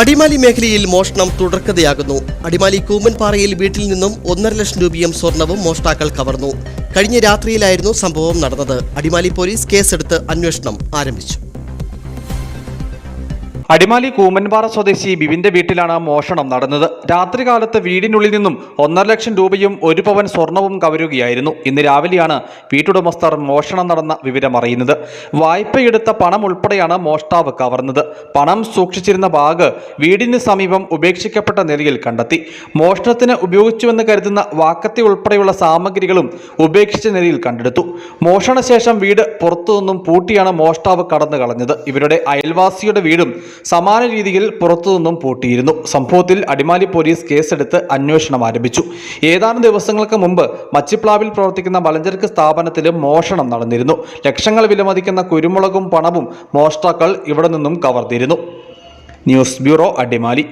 അടിമാലി മേഖലയിൽ മോഷണം തുടർക്കഥയാകുന്നു. അടിമാലി കൂമൻപാറയിൽ വീട്ടിൽ നിന്നും ഒന്നര ലക്ഷം രൂപയും സ്വർണവും മോഷ്ടാക്കൾ കവർന്നു. കഴിഞ്ഞ രാത്രിയിലായിരുന്നു സംഭവം നടന്നത്. അടിമാലി പോലീസ് കേസെടുത്ത് അന്വേഷണം ആരംഭിച്ചു. അടിമാലി കൂമൻപാറ സ്വദേശി ബിബിന്റെ വീട്ടിലാണ് മോഷണം നടന്നത്. രാത്രികാലത്ത് വീടിനുള്ളിൽ നിന്നും ഒന്നര ലക്ഷം രൂപയും ഒരു പവൻ സ്വർണവും കവരുകയായിരുന്നു. ഇന്ന് രാവിലെയാണ് വീട്ടുടമസ്ഥർ മോഷണം നടന്ന വിവരം അറിയുന്നത്. വായ്പയെടുത്ത പണം ഉൾപ്പെടെയാണ് മോഷ്ടാവ് കവർന്നത്. പണം സൂക്ഷിച്ചിരുന്ന ബാഗ് വീടിന് സമീപം ഉപേക്ഷിക്കപ്പെട്ട നിലയിൽ കണ്ടെത്തി. മോഷണത്തിന് ഉപയോഗിച്ചുവെന്ന് കരുതുന്ന വാക്കത്തി ഉൾപ്പെടെയുള്ള സാമഗ്രികളും ഉപേക്ഷിച്ച നിലയിൽ കണ്ടെടുത്തു. മോഷണശേഷം വീട് പുറത്തുനിന്നും പൂട്ടിയാണ് മോഷ്ടാവ് കടന്നു കളഞ്ഞത് ഇവരുടെ അയൽവാസിയുടെ വീടും സമാന രീതിയിൽ പുറത്തുനിന്നും പൂട്ടിയിരുന്നു. സംഭവത്തിൽ അടിമാലി പോലീസ് കേസെടുത്ത് അന്വേഷണം ആരംഭിച്ചു. ഏതാനും ദിവസങ്ങൾക്ക് മുമ്പ് മച്ചിപ്ലാവിൽ പ്രവർത്തിക്കുന്ന മലഞ്ചരക്ക് സ്ഥാപനത്തിലും മോഷണം നടന്നിരുന്നു. ലക്ഷങ്ങൾ വിലമതിക്കുന്ന കുരുമുളകും പണവും മോഷ്ടാക്കൾ ഇവിടെ നിന്നും കവർന്നിരുന്നു. News bureau Adimali.